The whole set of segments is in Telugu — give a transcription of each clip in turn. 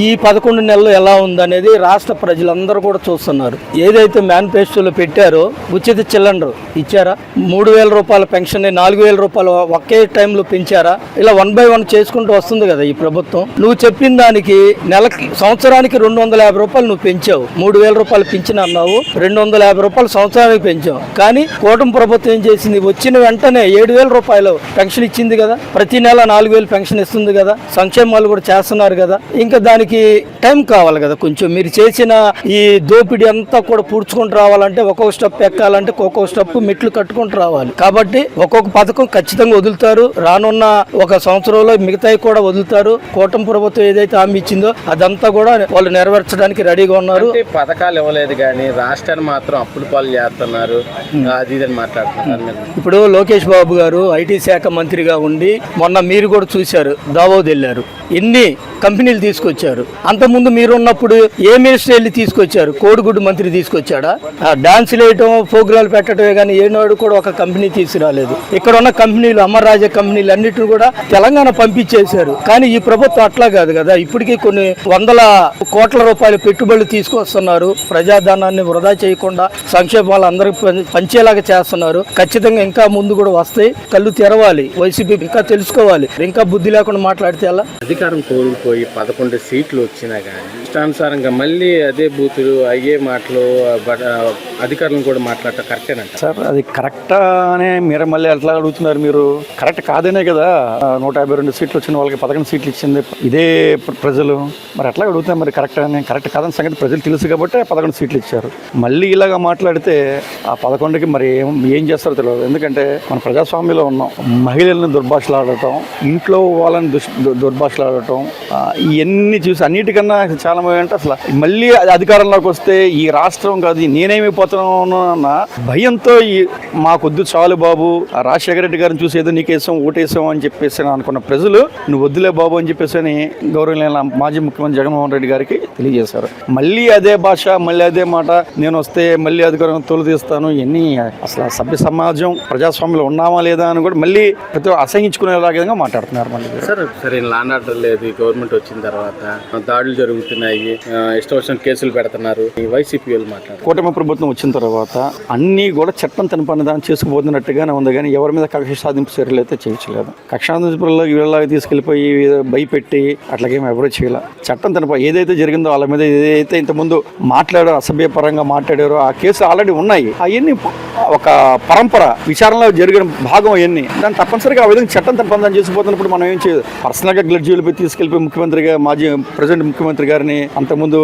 ఈ పదకొండు నెలలు ఎలా ఉందనేది రాష్ట్ర ప్రజలందరూ కూడా చూస్తున్నారు. ఏదైతే మేనిఫెస్టోలో పెట్టారో ఉచిత చిల్లండర్ ఇచ్చారా? మూడు వేల రూపాయల పెన్షన్ నాలుగు వేల రూపాయలు ఒకే టైంలో పెంచారా? ఇలా వన్ బై వన్ చేసుకుంటూ వస్తుంది కదా ఈ ప్రభుత్వం. నువ్వు చెప్పిన దానికి నెలకి సంవత్సరానికి రెండు వందల యాభై రూపాయలు నువ్వు పెంచావు. మూడు వేల రూపాయలు పెంచిన అన్నావు రెండు వందల యాభై రూపాయలు సంవత్సరానికి పెంచావు. కానీ కూటమి ప్రభుత్వం ఏం చేసింది? వచ్చిన వెంటనే ఏడు వేల రూపాయలు పెన్షన్ ఇచ్చింది కదా. ప్రతి నెల నాలుగు వేలు పెన్షన్ ఇస్తుంది కదా. సంక్షేమాలు కూడా చేస్తున్నారు కదా. ఇంకా దానికి టైం కావాలి కదా కొంచెం. మీరు చేసిన ఈ దోపిడీ అంతా కూడా పూడ్చుకుంటూ రావాలంటే ఒక్కొక్క స్టెప్ ఎక్కాలంటే ఒక్కొక్క స్టెప్ మెట్లు కట్టుకుంటూ రావాలి. కాబట్టి ఒక్కొక్క పథకం ఖచ్చితంగా వదులుతారు. రానున్న ఒక సంవత్సరంలో మిగతాయి కూడా వదులుతారు. కూటమి ప్రభుత్వం ఏదైతే హామీ ఇచ్చిందో అదంతా కూడా వాళ్ళు నెరవేర్చడానికి రెడీగా ఉన్నారు. పథకాలు ఇవ్వలేదు కానీ రాష్ట్రాన్ని మాత్రం అప్పుల పాలు చేస్తున్నారు. అది మాట్లాడుతున్నారు ఇప్పుడు లోకేష్ బాబు గారు ఐటీ శాఖ మంత్రిగా ఉండి మొన్న మీరు కూడా చూశారు దావోద్ వెళ్ళారు. ఎన్ని కంపెనీలు తీసుకొచ్చారు. అంతకుముందు మీరు ఉన్నప్పుడు ఏ మినిస్టర్ వెళ్ళి తీసుకొచ్చారు? కోడిగుడ్డు మంత్రి తీసుకొచ్చాడా? డాన్సులు డాన్స్ వేయటం ప్రోగ్రాలు పెట్టడమే కానీ ఏనాడు కూడా ఒక కంపెనీ తీసుకురాలేదు. ఇక్కడ ఉన్న కంపెనీలు అమరరాజ కంపెనీలు అన్నిటిని కూడా తెలంగాణ పంపించేశారు. కానీ ఈ ప్రభుత్వం అట్లా కాదు కదా. ఇప్పటికీ కొన్ని వందల కోట్ల రూపాయల పెట్టుబడులు తీసుకొస్తున్నారు. ప్రజాధనాన్ని వృధా చేయకుండా సంక్షేమాలు అందరికి పం- పంచేలాగా చేస్తున్నారు. ఖచ్చితంగా ఇంకా ముందు కూడా వస్తాయి. కళ్ళు తెరవాలి. వైసీపీ ఇంకా తెలుసుకోవాలి. ఇంకా బుద్ధి లేకుండా మాట్లాడితే ఎలా? అధికారం కోల్పోయి పోయి పదకొండు సీట్లు వచ్చినా కానీ ఇష్టానుసారంగా మళ్ళీ అదే బూతులు అయ్యే మాటలు అధికారులను కూడా మాట్లాడటం కరెక్టేనంట సార్ అది కరెక్టా అనే మీరు మళ్ళీ ఎట్లా అడుగుతున్నారు మీరు? కరెక్ట్ కాదనే కదా నూట యాభై రెండు సీట్లు వచ్చిన వాళ్ళకి పదకొండు సీట్లు ఇచ్చింది ఇదే ప్రజలు. మరి ఎట్లా అడుగుతున్నారు మరి కరెక్ట్ అని? కరెక్ట్ కాదని సంగతి ప్రజలు తెలుసు కాబట్టి పదకొండు సీట్లు ఇచ్చారు. మళ్ళీ ఇలాగా మాట్లాడితే ఆ పదకొండుకి మరి ఏం ఏం చేస్తారో తెలియదు ఎందుకంటే మన ప్రజాస్వామ్యంలో ఉన్నాం. మహిళలను దుర్భాషలాడటం ఇంట్లో వాళ్ళని దుష్ దు- దుర్భాషలాడటం ఆ, ఇవన్నీ చూసి అన్నిటికన్నా చాలా అంటే అసలు మళ్ళీ అది అధికారంలోకి వస్తే ఈ రాష్ట్రం కాదు నేనేమి నేనేమైపోతున్నాను అన్న భయంతో ఈ మాకొద్దు చాలు బాబు. ఆ రాజశేఖర రెడ్డి గారిని చూసి ఏదో నీకేసాం ఓటేసాం అని చెప్పేసి అనుకున్న ప్రజలు నువ్వు వద్దులే బాబు అని చెప్పేసి అని గౌరవనీయ మాజీ ముఖ్యమంత్రి జగన్మోహన్ రెడ్డి గారికి తెలియజేశారు. మళ్ళీ అదే భాష మళ్ళీ అదే మాట నేను వస్తే మళ్ళీ అధికారం తోలు ఎన్ని ఇవన్నీ అసలు సభ్య సమాజం ప్రజాస్వామ్యంలో ఉన్నామా లేదా అని కూడా మళ్ళీ ప్రతి అసహించుకునేలాగా మాట్లాడుతున్నారు మళ్ళీ. సార్ సరే లాండ్ ఆర్డర్ లేదు గవర్నమెంట్ గవర్నమెంట్ వచ్చిన తర్వాత దాడులు జరుగుతున్నాయి. ఇష్టం వచ్చిన కేసులు పెడుతున్నారు. ఈ వైసీపీ మాట్లాడారు కూటమి ప్రభుత్వం వచ్చిన తర్వాత అన్నీ కూడా చట్టం తన పని దాన్ని చేసుకుపోతున్నట్టుగానే ఉంది కానీ ఎవరి మీద కక్ష సాధింపు చర్యలు అయితే చేయట్లేదు. కక్ష సాధింపుల్లో వీళ్ళకి తీసుకెళ్ళిపోయి భయపెట్టి అట్లాగేమి ఎవరు చేయలే. చట్టం తన ఏదైతే జరిగిందో వాళ్ళ మీద ఏదైతే ఇంతకుముందు మాట్లాడారో అసభ్యపరంగా మాట్లాడారో ఆ కేసులు ఆల్రెడీ ఉన్నాయి. అవన్నీ ఒక పరంపర విచారణలో జరిగిన భాగం అవన్నీ. దాన్ని తప్పనిసరిగా ఆ విధంగా చట్టం తన పని దాన్ని చేసిపోతున్నప్పుడు మనం ఏం చేయదు పర్సనల్గా గ్లడ్జీలపై తీసుకెళ్ళిపోయి ముఖ్యమంత్రిగా మాజీ ప్రజెంట్ ముఖ్యమంత్రి గారిని అంతకుముందు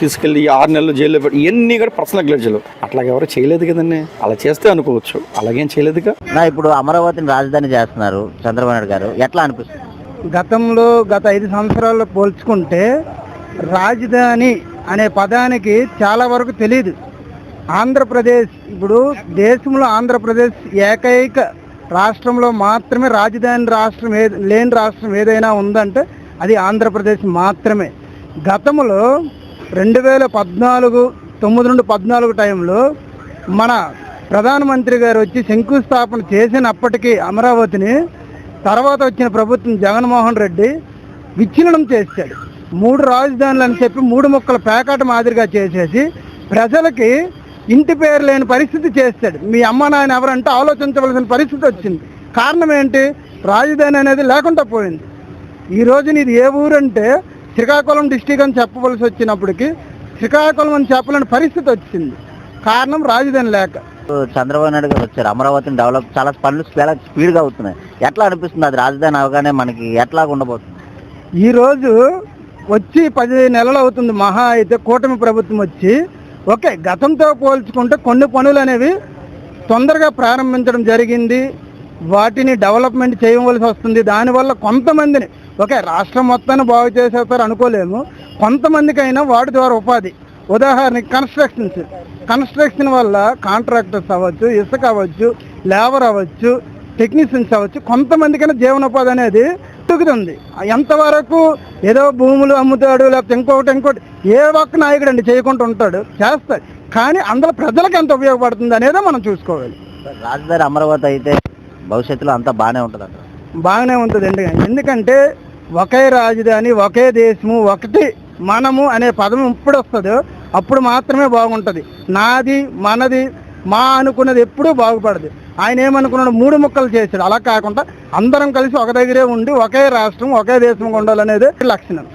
తీసుకెళ్ళి ఆరు నెలలు జైల్లో పెట్టి ఇవన్నీ కూడా పర్సనల్ గ్లడ్జీలు. అట్లాగే ఎవరు చేయలేదు కదండి. అలా చేస్తే అనుకోవచ్చు. అలాగేం చేయలేదుగా? నా ఇప్పుడు అమరావతిని రాజధాని చేస్తున్నారు చంద్రబాబు నాయుడు గారు. ఎట్లా అనిపిస్తుంది? గతంలో గత ఐదు సంవత్సరాల్లో పోల్చుకుంటే రాజధాని అనే పదానికి చాలా వరకు తెలియదు ఆంధ్రప్రదేశ్ ఇప్పుడు దేశంలో ఆంధ్రప్రదేశ్ ఏకైక రాష్ట్రంలో మాత్రమే రాజధాని రాష్ట్రం లేని రాష్ట్రం ఏదైనా ఉందంటే అది ఆంధ్రప్రదేశ్ మాత్రమే. గతంలో రెండు వేల పద్నాలుగు తొమ్మిది నుండి పద్నాలుగు టైంలో మన ప్రధానమంత్రి గారు వచ్చి శంకుస్థాపన చేసినప్పటికీ అమరావతిని తర్వాత వచ్చిన ప్రభుత్వం జగన్మోహన్ రెడ్డి విచ్ఛిన్నం చేశాడు. మూడు రాజధానులు అని చెప్పి మూడు మొక్కల పేకాట మాదిరిగా చేసేసి ప్రజలకి ఇంటి పేరు లేని పరిస్థితి చేస్తాడు మీ అమ్మ నాయన ఎవరంటే ఆలోచించవలసిన పరిస్థితి వచ్చింది. కారణం ఏంటి? రాజధాని అనేది లేకుండా పోయింది. ఈ రోజున ఇది ఏ ఊరంటే శ్రీకాకుళం డిస్టిక్ అని చెప్పవలసి వచ్చినప్పటికీ శ్రీకాకుళం అని చెప్పలేని పరిస్థితి వచ్చింది. కారణం రాజధాని లేక. చంద్రబాబు నాయుడు గారు వచ్చారు. అమరావతిని డెవలప్ చాలా పనులు చాలా స్పీడ్గా అవుతున్నాయి. ఎట్లా అనిపిస్తుంది? అది రాజధాని అవగానే మనకి ఎట్లా ఉండబోతుంది? ఈరోజు వచ్చి పది నెలలు అవుతుంది మహా అయితే కూటమి ప్రభుత్వం వచ్చి. ఓకే గతంతో పోల్చుకుంటే కొన్ని పనులు అనేవి తొందరగా ప్రారంభించడం జరిగింది. వాటిని డెవలప్మెంట్ చేయవలసి వస్తుంది. దానివల్ల కొంతమందిని ఓకే రాష్ట్రం మొత్తాన్ని బాగు చేసేస్తారు అనుకోలేము. కొంతమందికైనా వాటి ద్వారా ఉపాధి. ఉదాహరణకి కన్స్ట్రక్షన్స్. కన్స్ట్రక్షన్ వల్ల కాంట్రాక్టర్స్ అవ్వచ్చు ఇసుక అవ్వచ్చు లేబర్ అవ్వచ్చు టెక్నీషియన్స్ అవ్వచ్చు కొంతమందికైనా జీవనోపాధి అనేది దొరుకుతుంది. ఎంతవరకు ఏదో భూములు అమ్ముతాడు లేకపోతే ఇంకొకటి ఇంకోటి ఏ ఒక్క నాయకుడు అండి చేయకుండా ఉంటాడు చేస్తాడు. కానీ అందులో ప్రజలకు ఎంత ఉపయోగపడుతుంది అనేది మనం చూసుకోవాలి. రాజధాని అమరావతి అయితే భవిష్యత్తులో అంతా బాగానే ఉంటుంది బాగానే ఉంటుందండి. ఎందుకంటే ఒకే రాజధాని ఒకే దేశము ఒకటి మనము అనే పదం ఇప్పుడు వస్తుందో అప్పుడు మాత్రమే బాగుంటుంది. నాది మనది మా అనుకున్నది ఎప్పుడూ బాగుపడదు. ఆయన ఏమనుకున్నాడు మూడు ముక్కలు చేశాడు. అలా కాకుండా అందరం కలిసి ఒక దగ్గరే ఉండి ఒకే రాష్ట్రం ఒకే దేశం ఉండాలనేది లక్షణం.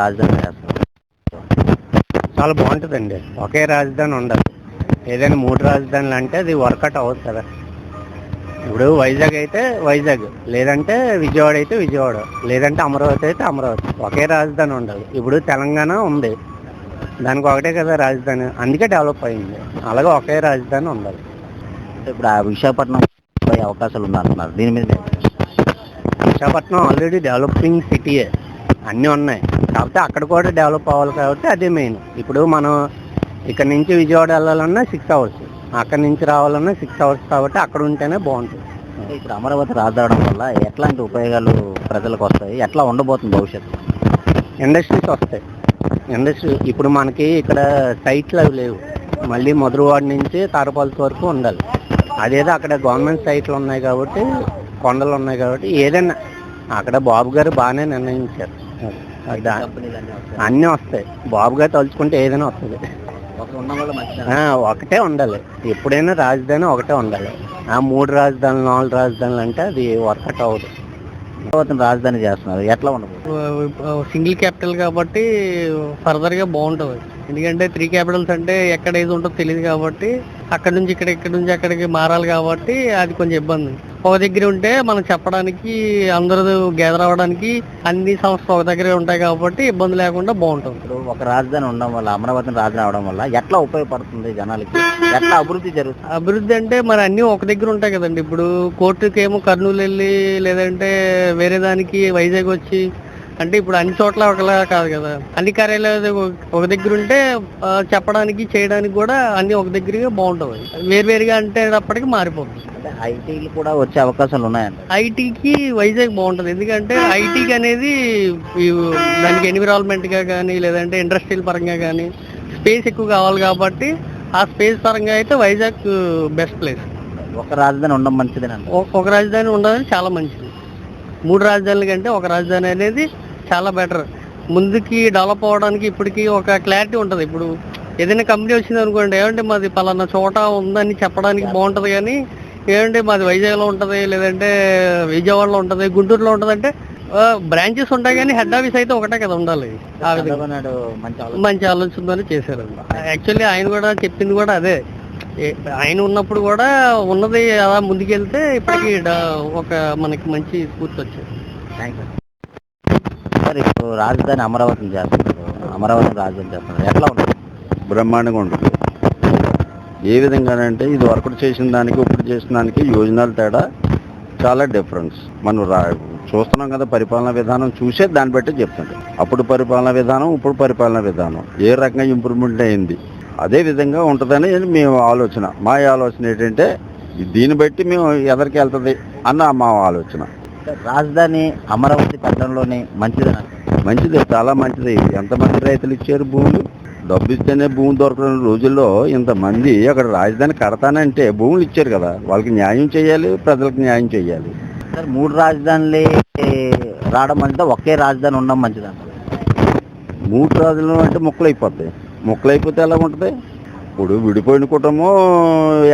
రాజధాని చాలా బాగుంటుందండి. ఒకే రాజధాని ఉండదు ఏదైనా మూడు రాజధానులు అంటే అది వర్కౌట్ అవ్వదు కదా. ఇప్పుడు వైజాగ్ అయితే వైజాగ్ లేదంటే విజయవాడ అయితే విజయవాడ లేదంటే అమరావతి అయితే అమరావతి. ఒకే రాజధాని ఉండదు ఇప్పుడు తెలంగాణ ఉంది. దానికి ఒకటే కదా రాజధాని. అందుకే డెవలప్ అయింది. అలాగే ఒకే రాజధాని ఉండాలి. ఇప్పుడు ఆ విశాఖపట్నం పోయే అవకాశాలు ఉందంటున్నారు. దీని మీద విశాఖపట్నం ఆల్రెడీ డెవలపింగ్ సిటీయే అన్నీ ఉన్నాయి. కాకపోతే అక్కడ కూడా డెవలప్ అవ్వాలి కాబట్టి అదే మెయిన్ ఇప్పుడు మనం ఇక్కడ నుంచి విజయవాడ వెళ్ళాలన్నా సిక్స్ అవర్స్ అక్కడ నుంచి రావాలన్నా సిక్స్ అవర్స్ కాబట్టి అక్కడ ఉంటేనే బాగుంటుంది. ఇప్పుడు అమరావతి రాజధాని వల్ల ఎట్లాంటి ఉపయోగాలు ప్రజలకు వస్తాయి? ఎట్లా ఉండబోతుంది భవిష్యత్తు? ఇండస్ట్రీస్ వస్తాయి. ఇండస్ట్రీ ఇప్పుడు మనకి ఇక్కడ సైట్లు అవి లేవు. మళ్ళీ మధురవాడ నుంచి తారపాలసి వరకు ఉండాలి. అదేదో అక్కడ గవర్నమెంట్ సైట్లు ఉన్నాయి కాబట్టి కొండలు ఉన్నాయి కాబట్టి ఏదైనా అక్కడ బాబు గారు బాగానే నిర్ణయించారు. అన్నీ వస్తాయి. బాబు గారు తలుచుకుంటే ఏదైనా వస్తుంది. ఒకటే ఉండాలి. ఎప్పుడైనా రాజధాని ఒకటే ఉండాలి. ఆ మూడు రాజధానులు నాలుగు రాజధానులు అంటే అది వర్కౌట్ అవ్వదు. రాజధాని చేస్తున్నారు. ఎట్లా ఉండబోతుంది సింగిల్ క్యాపిటల్ కాబట్టి ఫర్దర్గా బాగుంటుంది. ఎందుకంటే త్రీ క్యాపిటల్స్ అంటే ఎక్కడ ఏది ఉంటుందో తెలియదు కాబట్టి అక్కడ నుంచి ఇక్కడ ఇక్కడ నుంచి అక్కడికి మారాలి కాబట్టి అది కొంచెం ఇబ్బంది. ఒక దగ్గర ఉంటే మనం చెప్పడానికి అందరూ గ్యాదర్ అవ్వడానికి అన్ని సంస్థలు ఒక దగ్గరే ఉంటాయి కాబట్టి ఇబ్బంది లేకుండా బాగుంటుంది. ఇప్పుడు ఒక రాజధాని ఉండడం వల్ల అమరావతిని రాజధాని అవడం వల్ల ఎట్లా ఉపయోగపడుతుంది జనాలకి? ఎట్లా అభివృద్ధి జరుగుతుంది? అభివృద్ధి అంటే మరి అన్ని ఒక దగ్గర ఉంటాయి కదండి. ఇప్పుడు కోర్టుకి ఏమో కర్నూలు వెళ్ళి లేదంటే వేరే దానికి వైజాగ్ వచ్చి అంటే ఇప్పుడు అన్ని చోట్ల ఒకలా కాదు కదా. అన్ని కార్యాలయాలు ఒక- దగ్గర ఉంటే చెప్పడానికి చేయడానికి కూడా అన్ని ఒక దగ్గరగా బాగుంటుంది వేరువేరుగా అంటే తప్పటికి మారిపోతుంది. ఐటీలు కూడా వచ్చే అవకాశాలు ఉన్నాయంట ఐటీకి వైజాగ్ బాగుంటుంది. ఎందుకంటే ఐటీకి అనేది దానికి ఎన్విరాన్మెంట్గా కానీ లేదంటే ఇండస్ట్రియల్ పరంగా కానీ స్పేస్ ఎక్కువ కావాలి కాబట్టి ఆ స్పేస్ పరంగా అయితే వైజాగ్ బెస్ట్ ప్లేస్. ఒక రాజధాని ఉండడం మంచిదేనంట ఒక- ఒక రాజధాని ఉండదని చాలా మంచిది. మూడు రాజధానుల కంటే ఒక రాజధాని అనేది చాలా బెటర్ ముందుకి డెవలప్ అవ్వడానికి ఇప్పటికి ఒక క్లారిటీ ఉంటుంది. ఇప్పుడు ఏదైనా కంపెనీ వచ్చింది అనుకోండి ఏమంటే మాది పలానా చోట ఉందని చెప్పడానికి బాగుంటుంది కానీ ఏమంటే మాది వైజాగ్లో ఉంటుంది లేదంటే విజయవాడలో ఉంటుంది గుంటూరులో ఉంటుంది అంటే బ్రాంచెస్ ఉంటాయి కానీ హెడ్ ఆఫీస్ అయితే ఒకటే కదా ఉండాలి. ఆ విధంగా. మంచి ఆలోచన. మంచి ఆలోచనతోనే చేశారు యాక్చువల్లీ ఆయన కూడా చెప్పింది కూడా అదే. ఆయన ఉన్నప్పుడు కూడా ఉన్నది అలా ముందుకెళ్తే ఇప్పటికి ఒక మనకి మంచి స్ఫూర్తి వచ్చింది. సార్ ఇప్పుడు రాజధాని అమరావతిని చేస్తున్నారు. అమరావతిని రాజధాని చేస్తున్నారు. ఎట్లా ఉంటుంది? బ్రహ్మాండంగా ఉంటుంది. ఏ విధంగానంటే ఇది వర్కౌట్ చేసిన దానికి ఇప్పుడు చేసిన దానికి యోజనాల తేడా చాలా డిఫరెన్స్ మనం రా చూస్తున్నాం కదా పరిపాలనా విధానం చూసే దాన్ని బట్టి చెప్తుంటే అప్పుడు పరిపాలనా విధానం ఇప్పుడు పరిపాలనా విధానం. ఏ రకంగా ఇంప్రూవ్మెంట్ అయింది? అదే విధంగా ఉంటుందని మేము ఆలోచన. మా ఆలోచన ఏంటంటే దీన్ని బట్టి మేము ఎదరికి వెళ్తుంది అన్న మా ఆలోచన. రాజధాని అమరావతి పెట్టడంలోనే మంచిదేనంట మంచిది చాలా మంచిది. ఎంతమంది రైతులు ఇచ్చారు భూములు? డబ్బు ఇస్తేనే భూమి దొరకని రోజుల్లో ఇంతమంది అక్కడ రాజధాని కడతానంటే భూములు ఇచ్చారు కదా. వాళ్ళకి న్యాయం చేయాలి ప్రజలకు న్యాయం చేయాలి. సార్ మూడు రాజధానులు రావడం మంచిదా? ఒకే రాజధాని ఉండడం మంచిదంట మూడు రాజులు అంటే ముక్కలు అయిపోతాయి ముక్కలు అయిపోతే ఎలా ఉంటుంది? ఇప్పుడు విడిపోయిన కుటుంబం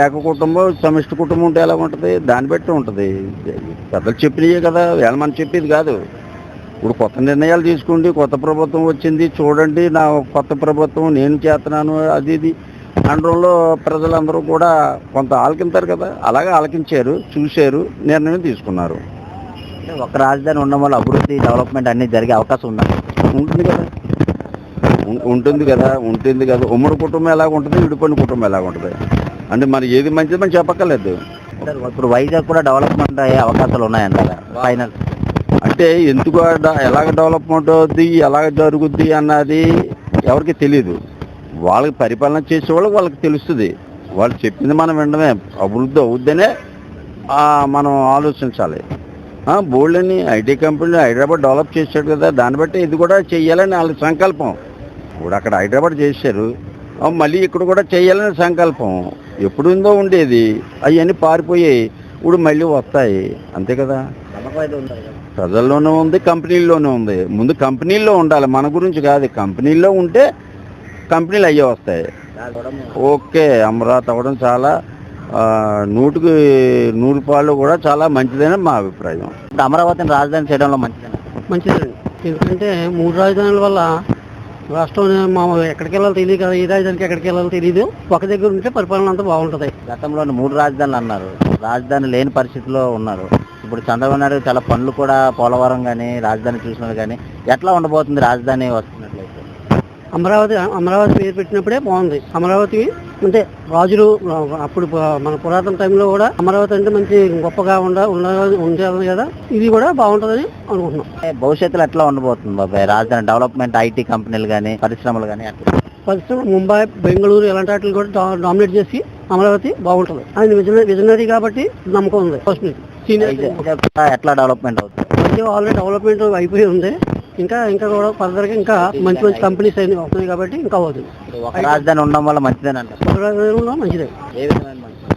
ఏక కుటుంబం సమిష్టి కుటుంబం ఉంటే ఎలా ఉంటుంది? దాన్ని బట్టి ఉంటుంది. పెద్దలు చెప్పినయే కదా. వేళ మనం చెప్పేది కాదు. ఇప్పుడు కొత్త నిర్ణయాలు తీసుకోండి కొత్త ప్రభుత్వం వచ్చింది చూడండి నా కొత్త ప్రభుత్వం నేను చేస్తున్నాను అది ఇది. అనడంలో ప్రజలందరూ కూడా కొంత ఆలకింతారు కదా అలాగే ఆలకించారు చూశారు నిర్ణయం తీసుకున్నారు. ఒక రాజధాని ఉండడం వల్ల అభివృద్ధి డెవలప్మెంట్ అన్ని జరిగే అవకాశం ఉందా? ఉంటుంది కదా. ఉంటుంది కదా ఉంటుంది కదా. ఉమ్మడి కుటుంబం ఎలాగ ఉంటుంది విడిపోయిన కుటుంబం ఎలాగ ఉంటుంది? అంటే మరి ఏది మంచిది మనం చెప్పక్కర్లేదు. ఇప్పుడు వైజాగ్ కూడా డెవలప్మెంట్ అయ్యే అవకాశాలు ఉన్నాయంటారా? ఫైనల్ అంటే ఎందుకు డ- ఎలాగ డెవలప్మెంట్ అవుద్ది ఎలాగ జరుగుద్ది అన్నది ఎవరికి తెలియదు వాళ్ళకి పరిపాలన చేసే వాళ్ళకి వాళ్ళకి తెలుస్తుంది. వాళ్ళు చెప్పింది మనం వినడమే. అభివృద్ధి అవుద్దనే మనం ఆలోచించాలి. బోల్డ్ని ఐటీ కంపెనీ హైదరాబాద్ డెవలప్ చేశాడు కదా దాన్ని బట్టి ఇది కూడా చేయాలని వాళ్ళ సంకల్పం. ఇప్పుడు అక్కడ హైదరాబాద్ చేశారు మళ్ళీ ఇక్కడ కూడా చేయాలని సంకల్పం. ఎప్పుడు ఉందో ఉండేది అవన్నీ పారిపోయాయి. ఇప్పుడు మళ్ళీ వస్తాయి. అంతే కదా. ప్రజల్లోనూ ఉంది కంపెనీల్లోనూ ఉంది. ముందు కంపెనీల్లో ఉండాలి. మన గురించి కాదు. కంపెనీల్లో ఉంటే కంపెనీలు అయ్యే వస్తాయి. ఓకే అమరావతి అవ్వడం చాలా నూటికి నూరు పాళ్ళు కూడా చాలా మంచిదని మా అభిప్రాయం. అమరావతిని రాజధాని చేయడంలో మంచిదేనా? మంచిదండి ఎందుకంటే మూడు రాజధానుల వల్ల రాష్ట్రం మా ఎక్కడికి వెళ్ళాలో తెలియదు కదా. ఏ రాజధానికి ఎక్కడికి వెళ్ళాలో తెలియదు. ఒక దగ్గర ఉంటే పరిపాలన అంతా బాగుంటుంది. గతంలో మూడు రాజధానులు అన్నారు. రాజధాని లేని పరిస్థితిలో ఉన్నారు. ఇప్పుడు చంద్రబాబు నాయుడు చాలా పనులు కూడా పోలవరం కానీ రాజధాని చూసినది కానీ ఎట్లా ఉండబోతుంది రాజధాని వస్తున్నట్లయితే? అమరావతి అమరావతి పేరు పెట్టినప్పుడే బాగుంది. అమరావతి అంటే రాజులు అప్పుడు మన పురాతన టైంలో కూడా అమరావతి అంటే మంచి గొప్పగా ఉండ ఉండ- ఉండేది కదా. ఇది కూడా బాగుంటుందని అనుకుంటున్నాం. భవిష్యత్తులో ఎట్లా ఉండబోతుంది బాబాయ్? రాజధాని డెవలప్మెంట్ ఐటీ కంపెనీలు కానీ పరిశ్రమలు కానీ అట్లా పరిశ్రమ ముంబై బెంగళూరు ఇలాంటి వాటిని కూడా డామినేట్ చేసి అమరావతి బాగుంటుంది. ఆయన విజన- విజనరీ కాబట్టి నమ్మకం ఉంది. ఫస్ట్ ఎట్లా డెవలప్మెంట్ అవుతుంది? ఆల్రెడీ డెవలప్మెంట్ అయిపోయి ఉంది. ఇంకా ఇంకా కూడా ఫర్దర్గా ఇంకా మంచి మంచి కంపెనీస్ అన్ని వస్తున్నాయి కాబట్టి ఇంకా అవుతుంది ఒక రాజధాని ఉండడం వల్ల మంచిదేనంట ఒక ఏ విధమైన మంచిది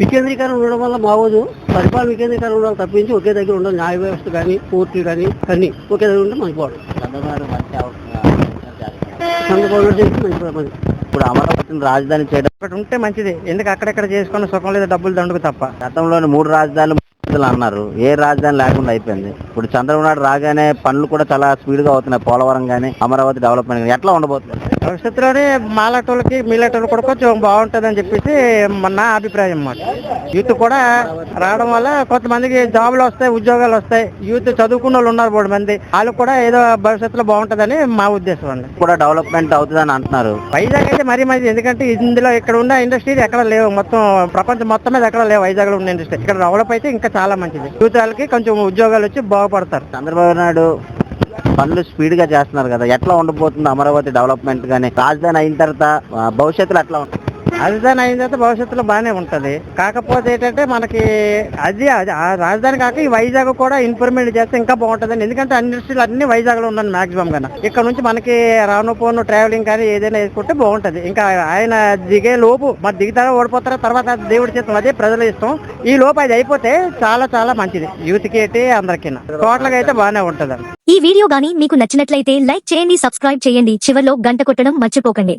వికేంద్రీకరణ ఉండడం వల్ల బాగోదు పరిపాలన వికేంద్రీకరణ ఉండాలి తప్పించి ఒకే దగ్గర ఉండాలి న్యాయ వ్యవస్థ కానీ కోర్టులు కానీ అన్ని ఒకే దగ్గర ఉంటే మంచి బాగుంటుంది చంద్రబాబు నాయుడు మంచి మంచి ఇప్పుడు అమరావతిని రాజధాని చేయడం ఒకటి ఉంటే మంచిది. ఎందుకు అక్కడెక్కడ చేసుకున్న సుఖం లేదా డబ్బులు దండుకు తప్ప. గతంలోని మూడు రాజధానులు అన్నారు. ఏ రాజధాని లేకుండా అయిపోయింది. ఇప్పుడు చంద్రబాబు నాయుడు రాగానే పనులు కూడా చాలా స్పీడ్గా అవుతున్నాయి. పోలవరం కానీ అమరావతి డెవలప్మెంట్ కానీ ఎట్లా ఉండబోతుంది? భవిష్యత్తులోనే మాలాటోళ్ళకి మీలాటోళ్ళు కూడా కొంచెం బాగుంటుంది అని చెప్పేసి నా అభిప్రాయం అన్నమాట. యూత్ కూడా రావడం వల్ల కొంతమందికి జాబులు వస్తాయి ఉద్యోగాలు వస్తాయి. యూత్ చదువుకున్న వాళ్ళు ఉన్నారు మూడు మంది. వాళ్ళు కూడా ఏదో భవిష్యత్తులో బాగుంటుందని మా ఉద్దేశం అండి. కూడా డెవలప్మెంట్ అవుతుందని అంటున్నారు. వైజాగ్ అయితే మరీ మంచిది ఎందుకంటే ఇందులో ఇక్కడ ఉన్న ఇండస్ట్రీస్ ఎక్కడ లేవు. మొత్తం ప్రపంచం మొత్తం మీద ఎక్కడ లేవు. వైజాగ్లో ఉన్న ఇండస్ట్రీ. ఇక్కడ డెవలప్ అయితే ఇంకా చాలా మంచిది. యూత్ వాళ్ళకి కొంచెం ఉద్యోగాలు వచ్చి బాగుపడతారు. చంద్రబాబు నాయుడు పనులు స్పీడ్గా చేస్తున్నారు కదా. ఎట్లా ఉండబోతుంది అమరావతి డెవలప్మెంట్ కానీ రాజధాని అయిన తర్వాత భవిష్యత్తులో ఎట్లా ఉంటుంది? రాజధాని అయిన తర్వాత భవిష్యత్తులో బాగానే ఉంటది. కాకపోతే ఏంటంటే మనకి అది అది ఆ రాజధాని కాక ఈ వైజాగ్ కూడా ఇంప్రూవ్మెంట్ చేస్తే ఇంకా బాగుంటుందండి ఎందుకంటే అన్ని ఇండస్ట్రీలు అన్ని వైజాగ్లో ఉన్నాయి మాక్సిమం కన్నా ఇక్కడ నుంచి మనకి రాను పోను ట్రావెలింగ్ కానీ ఏదైనా వేసుకుంటే బాగుంటది. ఇంకా ఆయన దిగే లోపు మరి దిగుతారా ఓడిపోతారో తర్వాత దేవుడి చేస్తాం అదే ప్రజలు ఇష్టం. ఈ లోపు అది అయిపోతే చాలా చాలా మంచిది. యూత్కి అందరికీ. టోటల్గా అయితే బాగానే ఉంటది ఈ వీడియో గానీ మీకు నచ్చినట్లయితే లైక్ చేయండి సబ్స్క్రైబ్ చేయండి. చివరిలో గంట కొట్టడం మర్చిపోకండి.